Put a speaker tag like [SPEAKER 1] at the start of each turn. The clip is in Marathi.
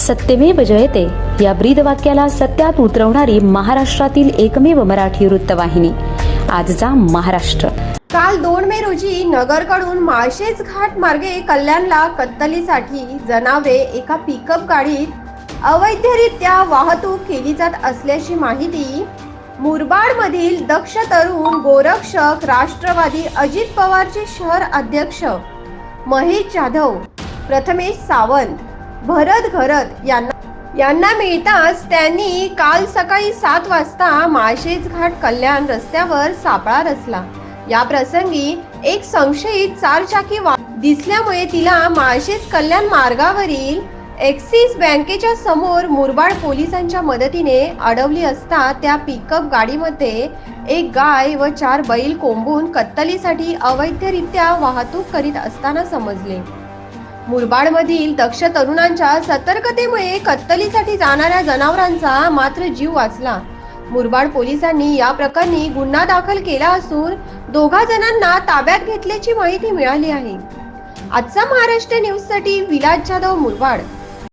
[SPEAKER 1] सत्यमेव जयते. या ब्रीद वाक्याला सत्यात उतरवणारी महाराष्ट्रातील एकमेव मराठी वृत्तवाहिनी. आजचा महाराष्ट्र.
[SPEAKER 2] काल दोन मे रोजी नगरकडून माळशेज घाट मार्गे कल्याणला कत्तलीसाठी जनावे एका पिकअप गाडीत अवैधरित्या वाहतूक केली जात असल्याची माहिती मुरबाडमधील दक्ष तरुण गोरक्षक राष्ट्रवादी अजित पवारचे शहर अध्यक्ष महेश जाधव. प्रथमेश सावंत. भरत घरत यांना यांना मिळताच त्यांनी काल सकाळी सात वाजता माळशेज घाट कल्याण रस्त्यावर सापळा रचला. या प्रसंगी एक संशयित चारचाकी वा दिसल्यामुळे तिला माळशेज कल्याण मार्गावरील एक्सिस बँकेच्या समोर मुरबाड पोलिसांच्या मदतीने अडवली असता त्या पिकअप गाडीमध्ये एक गाय व चार बैल कोंबून कत्तलीसाठी अवैधरित्या वाहतूक करीत असताना समजले. मुरबाडमधील दक्ष तरुणांच्या सतर्कतेमुळे कत्तलीसाठी जाणाऱ्या जनावरांचा मात्र जीव वाचला. मुरबाड पोलिसांनी या प्रकरणी गुन्हा दाखल केला असून दोघा जणांना ताब्यात घेतल्याची माहिती मिळाली आहे. आजचा महाराष्ट्र न्यूजसाठी विलास जाधव मुरबाड.